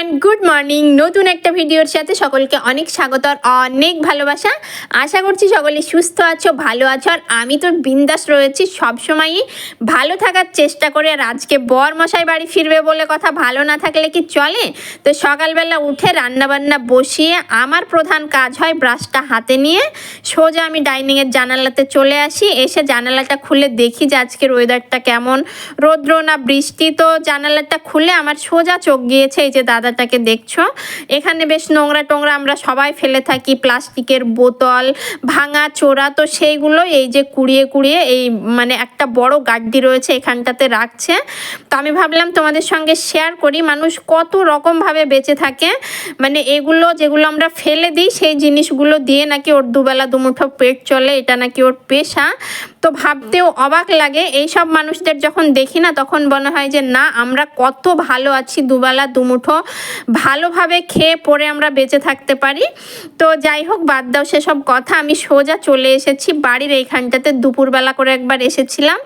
find good morning. নতুন একটা ভিডিওর সাথে সকলকে অনেক স্বাগত আর অনেক ভালোবাসা। আশা করছি সকলে সুস্থ আছো, ভালো আছো আর আমি তো বিন্দাস রয়েছি সবসময়ই। ভালো থাকার চেষ্টা করে আর আজকে বর মশাই বাড়ি ফিরবে বলে কথা, ভালো না থাকলে কি চলে? তো সকালবেলা উঠে রান্নাবান্না বসিয়ে আমার প্রধান কাজ হয় ব্রাশটা হাতে নিয়ে। সোজা আমি ডাইনিংয়ের জানালাতে চলে আসি, এসে জানালাটা খুলে দেখি যে আজকের ওয়েদারটা কেমন। রৌদ্র না বৃষ্টি, তো জানালাটা খুলে আমার সোজা চোখ গিয়েছে, এই যে দাদাটাকে দেখছ। এখানে বেশ নোংরা টোংরা আমরা সবাই ফেলে থাকি, প্লাস্টিকের বোতল, ভাঙা চোরা, তো সেইগুলো এই যে কুড়িয়ে কুড়িয়ে এই মানে একটা বড় গাড্ডি রয়েছে এখানটাতে রাখছে। তো আমি ভাবলাম তোমাদের সঙ্গে শেয়ার করি, মানুষ কত রকমভাবে বেঁচে থাকে। মানে এগুলো যেগুলো আমরা ফেলে দিই, সেই জিনিসগুলো দিয়ে নাকি ওর দুবেলা দুমুঠো পেট চলে, এটা নাকি ওর পেশা। তো ভাবতেও অবাক লাগে এই সব মানুষদের যখন দেখি না, তখন মনে হয় যে না, আমরা কত ভালো আছি, দুবেলা দুমুঠো ভালোভাবে খেয়ে পরে আমরা বেঁচে থাকতে পারি। তো যাই হোক, বাদ দাও সেসব কথা। আমি সোজা চলে এসেছি বাড়ির এইখানটাতে। দুপুরবেলা করে একবার এসেছিলাম।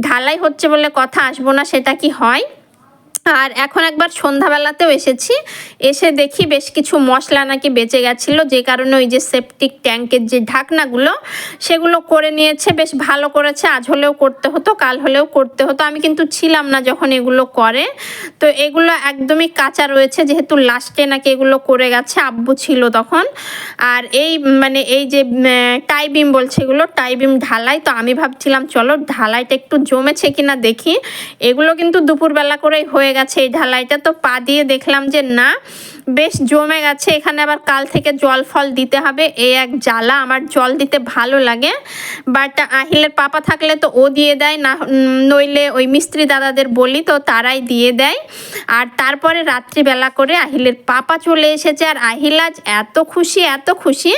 ঢালাই হচ্ছে বলে কথা আসব না, সেটা কি হয়? আর এখন একবার সন্ধ্যাবেলাতেও এসেছি। এসে দেখি বেশ কিছু মশলা নাকি বেঁচে গেছিল, যে কারণে ওই যে সেপটিক ট্যাঙ্কের যে ঢাকনাগুলো, সেগুলো করে নিয়েছে, বেশ ভালো করেছে। আজ হলেও করতে হতো, কাল হলেও করতে হতো। আমি কিন্তু ছিলাম না যখন এগুলো করে। তো এগুলো একদমই কাঁচা রয়েছে, যেহেতু লাস্টে নাকি এগুলো করে গেছে, আব্বু ছিল তখন। আর এই মানে এই যে টাইবিম বলছে এগুলো, টাইবিম ঢালাই। তো আমি ভাবছিলাম, চলো ঢালাইটা একটু জমেছে কিনা দেখি। এগুলো কিন্তু দুপুরবেলা করেই হয়ে গেছে এই ঢালাইটা। তো পা দিয়ে দেখলাম যে না, বেশ জমে গেছে। এখানে আবার কাল থেকে জল ফল দিতে হবে। এ এক জ্বালা, আমার জল দিতে ভালো লাগে। বাট আহিলের পাপা থাকলে তো ও দিয়ে দেয়, না নইলে ওই মিস্ত্রি দাদাদের বলি, তো তারাই দিয়ে দেয়। আর তারপরে রাত্রিবেলা করে আহিলের পাপা চলে এসেছে। আর আহিল আজ এত খুশি এত খুশি।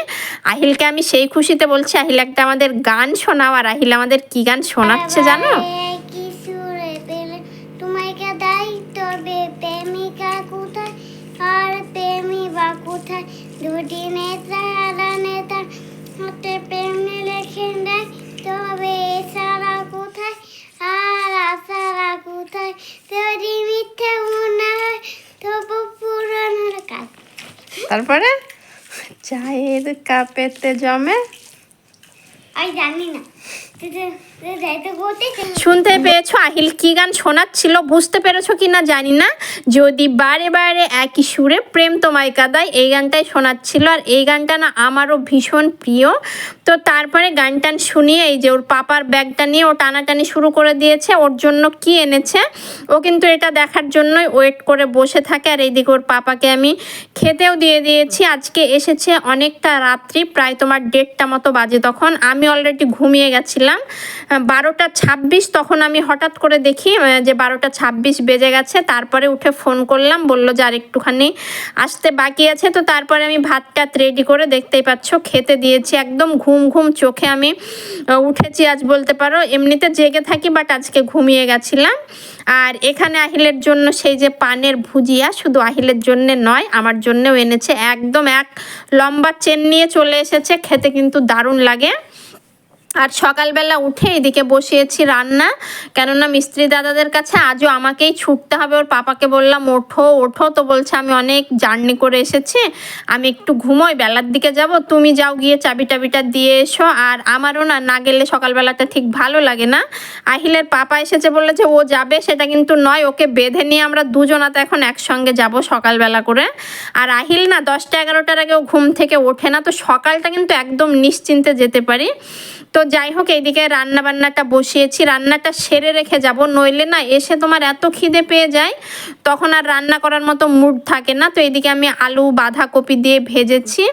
আহিলকে আমি সেই খুশিতে বলছি, আহিল একটা আমাদের গান শোনাও। আর আহিল আমাদের কি গান শোনাচ্ছে জানো? দুটি নেতা নেতা হাতে প্রেমে লেখে দেয় তবে সারা কোথায় আর আসারা কোথায় যদি মিথ্যে মনে হয় তবু পুরনোর কাজ তারপরে? চায়ের কাপেতে জমে? আমি জানি না। শুনতে পেয়েছ? আহিল, কি গান শোনাচ্ছিল? বুঝতে পেরেছ কি না জানি না। যদি বারে বারে একই সুরে প্রেম তোমায় কাদায়, এই গানটাই শোনাচ্ছিল। আর এই গানটা না আমারও ভীষণ প্রিয়। তো তারপরে গান টান শুনিয়ে এই যে ওর পাপার ব্যাগটা নিয়ে ও টানাটানি শুরু করে দিয়েছে। ওর জন্য কি এনেছে? ও কিন্তু এটা দেখার জন্যই ওয়েট করে বসে থাকে। আর এইদিকে ওর পাপাকে আমি খেতেও দিয়ে দিয়েছি। আজকে এসেছে অনেকটা রাত্রি, প্রায় তোমার দেড়টা মতো বাজে তখন। আমি অলরেডি ঘুমিয়ে গেছিলাম। বারোটা ছাব্বিশ তখন আমি হঠাৎ করে দেখি যে বারোটা ছাব্বিশ বেজে গেছে। তারপরে উঠে ফোন করলাম, বলল যে আর একটুখানি আসতে বাকি আছে। তো তারপরে আমি ভাত টাত রেডি করে দেখতেই পাচ্ছ, খেতে দিয়েছি। একদম ঘুম ঘুম চোখে আমি উঠেছি আজ বলতে পারো। এমনিতে জেগে থাকি, বাট আজকে ঘুমিয়ে গেছিলাম। আর এখানে আহিলের জন্য সেই যে পানের ভুজিয়া, শুধু আহিলের জন্য নয়, আমার জন্যও এনেছে। একদম এক লম্বা চেন নিয়ে চলে এসেছে, খেতে কিন্তু দারুণ লাগে। আর সকালবেলা উঠে এদিকে বসিয়েছি রান্না। কেননা মিস্ত্রি দাদাদের কাছে আজও আমাকেই ছুটতে হবে। ওর পাপাকে বললাম, ওঠো ওঠো। তো বলছে, আমি অনেক জার্নি করে এসেছি। আমি একটু ঘুমোই, বেলার দিকে যাব। তুমি যাও গিয়ে চাবি টাবিটা দিয়ে এসো। আর আমারও না না গেলে সকালবেলাটা ঠিক ভালো লাগে না। আহিলের পাপা এসেছে বললে যে, ও যাবে, সেটা কিন্তু নয়। ওকে বেঁধে নিয়ে আমরা দুজনাতে এখন একসঙ্গে যাব সকালবেলা করে। আর আহিল না, দশটা এগারোটার আগে ও ঘুম থেকে ওঠে না। তো সকালটা কিন্তু একদম নিশ্চিন্তে যেতে পারি। তো যাই হোক, এইদিকে রান্না বান্নাটা বসিয়েছি। রান্নাটা সেরে রেখে যাব, নইলে না এসে তোমার এত খিদে পেয়ে যায়, তখন আর রান্না করার মতো মুড থাকে না। তো এইদিকে আমি আলু, বাঁধাকপি দিয়ে ভেজেছি।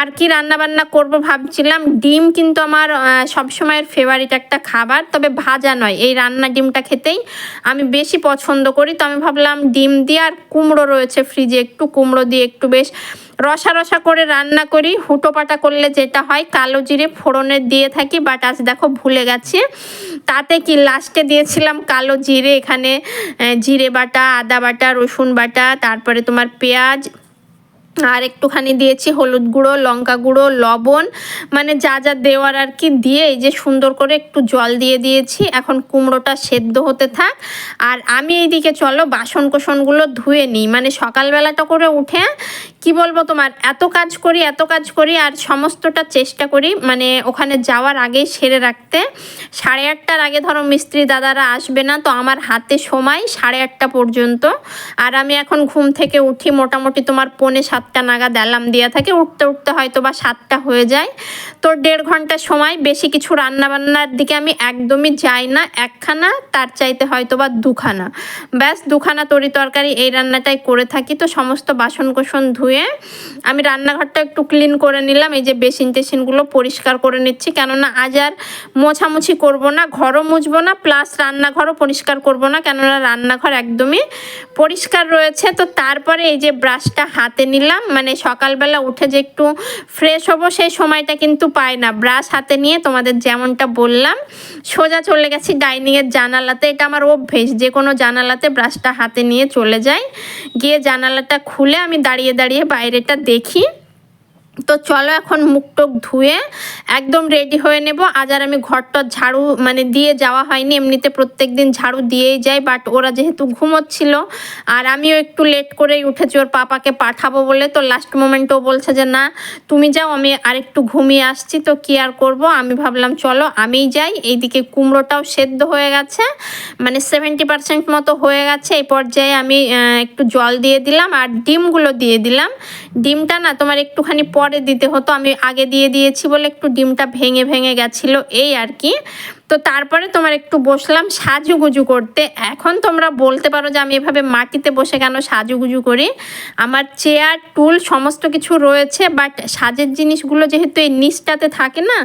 আর কি রান্না বান্না করব ভাবছিলাম, ডিম কিন্তু আমার সবসময়ের ফেভারিট একটা খাবার, তবে ভাজা নয়। এই রান্না ডিমটা খেতেই আমি বেশি পছন্দ করি। তো আমি ভাবলাম ডিম দিয়ে আর কুমড়ো রয়েছে ফ্রিজে একটু কুমড়ো দিয়ে একটু বেশ রসা রসা করে রান্না করি। হুটো পাটা করলে যেটা হয়, কালো জিরে ফোড়নের দিয়ে থাকি বাট আজ দেখো ভুলে গেছি। তাতে কি লাস্টে দিয়েছিলাম কালো জিরে, এখানে জিরে বাটা, আদা বাটা, রসুন বাটা, তারপরে তোমার পেঁয়াজ, আর একটুখানি দিয়েছি হলুদ গুঁড়ো, লঙ্কা গুঁড়ো, লবণ মানে যা যা দেওয়ার আর কি দিয়ে এই যে সুন্দর করে একটু জল দিয়ে দিয়েছি। এখন কুমড়োটা সেদ্ধ হতে থাক। আর আমি এইদিকে চলো বাসন কোসনগুলো ধুয়ে নিই। মানে সকালবেলাটা করে উঠে কি বলব তোমার? এত কাজ করি, এত কাজ করি আর সমস্তটা চেষ্টা করি মানে ওখানে যাওয়ার আগেই সেরে রাখতে। সাড়ে আটটার আগে ধরো মিস্ত্রি দাদারা আসবে না, তো আমার হাতে সময় সাড়ে আটটা পর্যন্ত। আর আমি এখন ঘুম থেকে উঠি, মোটামুটি তোমার পৌনে সাতটা নাগাদ অ্যালার্ম দেওয়া থাকে, উঠতে উঠতে হয়তো বা সাতটা হয়ে যায়। তো দেড় ঘণ্টা সময়, বেশি কিছু রান্না বান্নার দিকে আমি একদমই যাই না, একখানা, তার চাইতে হয়তো বা দুখানা। ব্যাস, দুখানা তরি তরকারি এই রান্নাটাই করে থাকি, তো সমস্ত বাসন কোসন ধুয়ে আমি রান্নাঘরটা একটু ক্লিন করে নিলাম। এই যে বেসিন টেসিনগুলো পরিষ্কার করে নিচ্ছি। কেননা আজ আর মোছামুছি করব না, ঘরও মুছবো না প্লাস রান্নাঘরও পরিষ্কার করব না, কেননা রান্নাঘর একদমই পরিষ্কার রয়েছে। তো তারপরে এই যে ব্রাশটা হাতে নিলাম মানে সকালবেলা উঠে যে একটু ফ্রেশ হব, সেই সময়টা কিন্তু পাই না। ব্রাশ হাতে নিয়ে তোমাদের যেমনটা বললাম, সোজা চলে গেছি ডাইনিংয়ের জানালাতে। এটা আমার অভ্যেস, যে কোনো জানালাতে ব্রাশটা হাতে নিয়ে চলে যাই। গিয়ে জানালাটা খুলে আমি দাঁড়িয়ে দাঁড়িয়ে বাইরেটা দেখি তো চলো এখন মুখ টুক ধুয়ে একদম রেডি হয়ে নেব। আজ আর আমি ঘরটা ঝাড়ু মানে দিয়ে যাওয়া হয়নি, এমনিতে প্রত্যেক দিন ঝাড়ু দিয়েই যাই বাট ওরা যেহেতু ঘুমোচ্ছিল, আর আমিও একটু লেট করেই উঠেছি, ওর পাপাকে পাঠাবো বলে, তো লাস্ট মোমেন্টও বলছে যে, না, তুমি যাও, আমি আরেকটু ঘুমিয়ে আসছি, তো কি আর করব? আমি ভাবলাম, চলো, আমিই যাই। এইদিকে কুমড়োটাও সেদ্ধ হয়ে গেছে মানে সেভেন্টি পার্সেন্ট মতো হয়ে গেছে। এই পর্যায়ে আমি একটু জল দিয়ে দিলাম, আর ডিমগুলো দিয়ে দিলাম। ডিমটা না তোমার একটুখানি পরে দিতে হতো। আমি আগে দিয়ে দিয়েছি বলে একটু ডিমটা ভেঙে ভেঙে গেছিল। এই আর কি। তো তারপরে তোমার একটু বসলাম সাজুগুজু করতে। এখন তোমরা বলতে পারো যে আমি এভাবে মাটিতে বসে কেন সাজুগুজু করি। আমার চেয়ার টুল সমস্ত কিছু রয়েছে বাট সাজের জিনিসগুলো যেহেতু এই নিচটাতে থাকে না,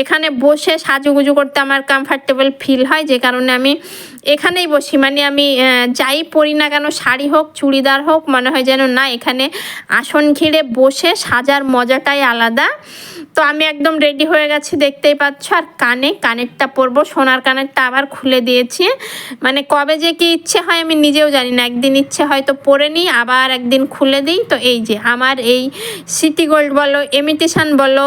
এখানে বসে সাজুগুজু করতে আমার কমফর্টেবল ফিল হয়, যে কারণে আমি এখানেই বসি। মানে আমি যাই পরি না কেন, শাড়ি হোক, চুড়িদার হোক, মনে হয় যেন না, এখানে আসন ঘিরে বসে সাজার মজাটাই আলাদা। তো আমি একদম রেডি হয়ে গেছি, দেখতেই পাচ্ছ, আর কানে, কানেরটা পরবো সোনার কানেরটা আবার খুলে দিয়েছি। মানে কবে যে কি ইচ্ছে হয় আমি নিজেও জানি না, একদিন ইচ্ছে হয় তো পরে নিই, আবার একদিন খুলে দিই। তো এই যে আমার এই সিটি গোল্ড বলো, এমিটেশান বলো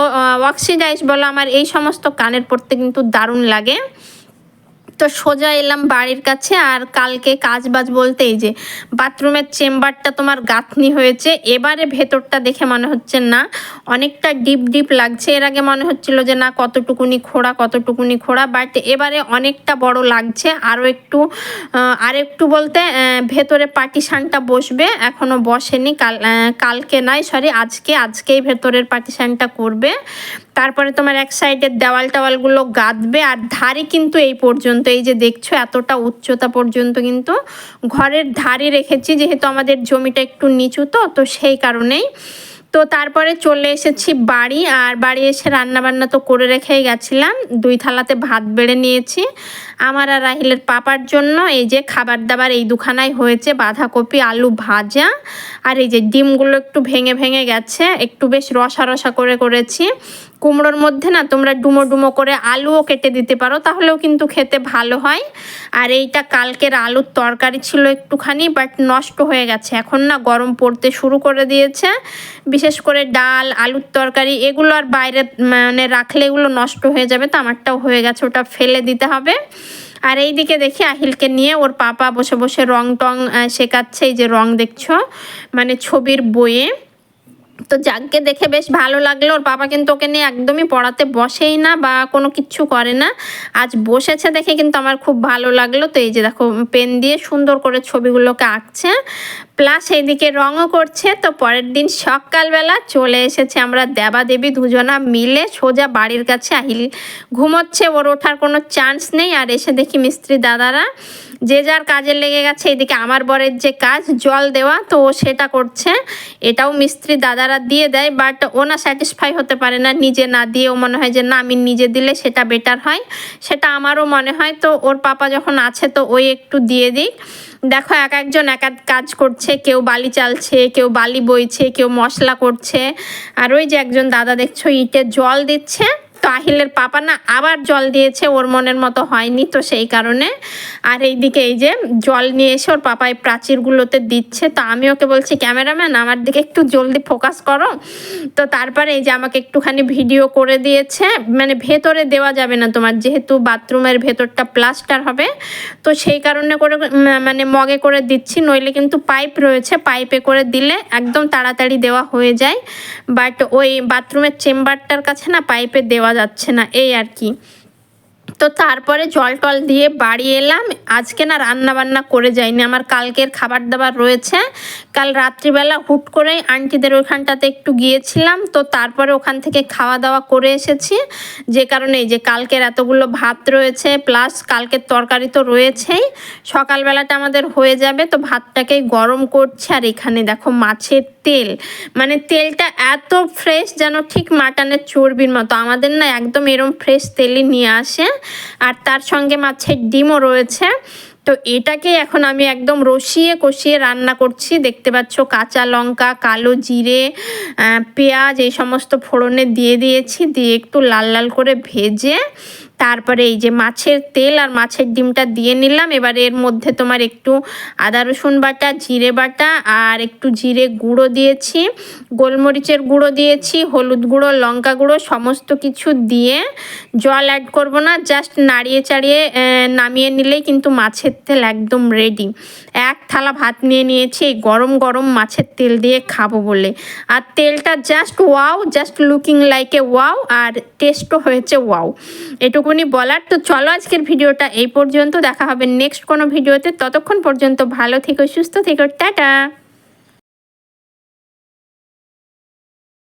অক্সিডাইজ বলো, আমার এই সমস্ত কানের পড়তে কিন্তু দারুণ লাগে। তো সোজা এলাম বাড়ির কাছে আর কালকে কাজ বাজ বলতে এই যে বাথরুমের চেম্বারটা তোমার গাঁথনি হয়েছে। এবারে ভেতরটা দেখে মনে হচ্ছে না, অনেকটা ডিপ ডিপ লাগছে। এর আগে মনে হচ্ছিল যে না, কতটুকুনি খোড়া কতটুকুনি খোড়া বাট এবারে অনেকটা বড় লাগছে। আরও একটু আর একটু বলতে ভেতরে পার্টিশানটা বসবে এখনও বসেনি। কাল কালকে নয় সরি আজকে, আজকেই ভেতরের পার্টিশানটা করবে। তারপরে তোমার এক সাইডের দেওয়াল টাওয়ালগুলো গাঁদবে আর ধারে কিন্তু এই পর্যন্ত, এই যে দেখছ এতটা উচ্চতা পর্যন্ত কিন্তু ঘরের ধারে রেখেছি, যেহেতু আমাদের জমিটা একটু নিচু তো তো সেই কারণেই। তো তারপরে চলে এসেছি বাড়ি, আর বাড়ি এসে রান্না বান্না তো করে রেখেই গেছিলাম। দুই থালাতে ভাত বেড়ে নিয়েছি আমার আর রাহিলের পাপার জন্য এই যে খাবার দাবার এই দুখানায় হয়েছে, বাঁধাকপি, আলু ভাজা, আর এই যে ডিমগুলো একটু ভেঙে ভেঙে গেছে, একটু বেশ রসা রসা করে করেছি। কুমড়োর মধ্যে না তোমরা ডুমো ডুমো করে আলুও কেটে দিতে পারো, তাহলেও কিন্তু খেতে ভালো হয়। আর এইটা কালকের আলুর তরকারি ছিল একটুখানি বাট নষ্ট হয়ে গেছে। এখন না গরম পড়তে শুরু করে দিয়েছে। বিশেষ করে ডাল, আলুর তরকারি, এগুলো আর বাইরে মানে রাখলে এগুলো নষ্ট হয়ে যাবে, তো আমারটাও হয়ে গেছে, ওটা ফেলে দিতে হবে। আর এই দিকে দেখি আহিলকে নিয়ে ওর পাপা বসে বসে রং টং শেখাচ্ছে। এই যে রং দেখছ? মানে ছবির বইয়ে। তো যাকে দেখে বেশ ভালো লাগল। ওর পাপা কিন্তু ওকে নিয়ে একদমই পড়াতে বসেই না বা কোনো কিছু করে না। আজ বসেছে দেখে কিন্তু আমার খুব ভালো লাগল। তো এই যে দেখো, পেন দিয়ে সুন্দর করে ছবিগুলোকে আঁকছে। প্লাস এইদিকে রঙও করছে, তো পরের দিন সকালবেলা চলে এসেছে আমরা দেবা দেবী দুজনা মিলে সোজা বাড়ির কাছে আহিল। ঘুমোচ্ছে, ওর ওঠার কোনো চান্স নেই, আর এসে দেখি মিস্ত্রি দাদারা যে যার কাজে লেগে গেছে এদিকে আমার বরের যে কাজ, জল দেওয়া, তো ও সেটা করছে। এটাও মিস্ত্রি দাদারা দিয়ে দেয় বাট ও না স্যাটিসফাই হতে পারে না, নিজে না দিয়ে ও মনে হয় যে না, আমি নিজে দিলে সেটা বেটার হয়। সেটা আমারও মনে হয়, তো ওর পাপা যখন আছে, তো ওই একটু দিয়ে দিক। দেখো এক একজন এক এক কাজ করছে, কেউ বালি চালছে, কেউ বালি বইছে, কেউ মশলা করছে। আর ওই যে একজন দাদা দেখছ ইটে জল দিচ্ছে। তো আহিলের পাপা না আবার জল দিয়েছে, ওর মনের মতো হয়নি তো সেই কারণে। আর এইদিকে এই যে জল নিয়ে এসে ওর পাপা এই প্রাচীরগুলোতে দিচ্ছে। তো আমি ওকে বলছি, ক্যামেরাম্যান, আমার দিকে একটু জলদি ফোকাস করো। তো তারপরে এই যে আমাকে একটুখানি ভিডিও করে দিয়েছে। মানে ভেতরে দেওয়া যাবে না তোমার, যেহেতু বাথরুমের ভেতরটা প্লাস্টার হবে। তো সেই কারণে করে মানে মগে করে দিচ্ছি, নইলে কিন্তু পাইপ রয়েছে, পাইপে করে দিলে একদম তাড়াতাড়ি দেওয়া হয়ে যায়। বাট ওই বাথরুমের চেম্বারটার কাছে না পাইপে দেওয়া যাচ্ছে না এই আর কি। তো তারপরে জল টল দিয়ে বাড়ি এলাম। আজকে না রান্না বান্না করে যাইনি। আমার কালকের খাবার দাবার রয়েছে। কাল রাত্রিবেলা হুট করে আন্টিদের ওইখানটাতে একটু গিয়েছিলাম। তো তারপরে ওখান থেকে খাওয়া দাওয়া করে এসেছি। যে কারণে যে কালকের এতগুলো ভাত রয়েছে, প্লাস কালকের তরকারি তো রয়েছেই। সকালবেলাটা আমাদের হয়ে যাবে। তো ভাতটাকেই গরম করছে। আর এখানে দেখো মাছের তেল। মানে তেলটা এত ফ্রেশ যেন ঠিক মাটনের চর্বির মতো। আমাদের না একদম এরম ফ্রেশ তেলই নিয়ে আসে। আর তার সঙ্গে মাছের ডিমও রয়েছে। তো এটাকে এখন আমি একদম রসিয়ে কষিয়ে রান্না করছি। দেখতে পাচ্ছ কাঁচা লঙ্কা, কালো জিরে পেঁয়াজ এই সমস্ত ফোড়নে দিয়ে দিয়েছি। দিয়ে একটু লাল লাল করে ভেজে তারপরে এই যে মাছের তেল আর মাছের ডিমটা দিয়ে নিলাম। এবার এর মধ্যে তোমার একটু আদা, রসুন বাটা, জিরে বাটা আর একটু জিরে গুঁড়ো দিয়েছি। গোলমরিচের গুঁড়ো দিয়েছি, হলুদ গুঁড়ো, লঙ্কা গুঁড়ো, সমস্ত কিছু দিয়ে জল অ্যাড করব না জাস্ট নাড়িয়ে চাড়িয়ে নামিয়ে নিলেই কিন্তু মাছের তেল একদম রেডি থালা ভাত নিয়ে নিয়েছি, এই গরম গরম মাছের তেল দিয়ে খাব বলে। আর তেলটা just wow just looking like a wow আর টেস্টও হয়েছে ওয়াও এটুকুনি বলার। তো চলো আজকের ভিডিওটা এই পর্যন্ত, দেখা হবে নেক্সট কোনো ভিডিওতে। ততক্ষণ পর্যন্ত ভালো থেকো, সুস্থ থেকো, টাটা!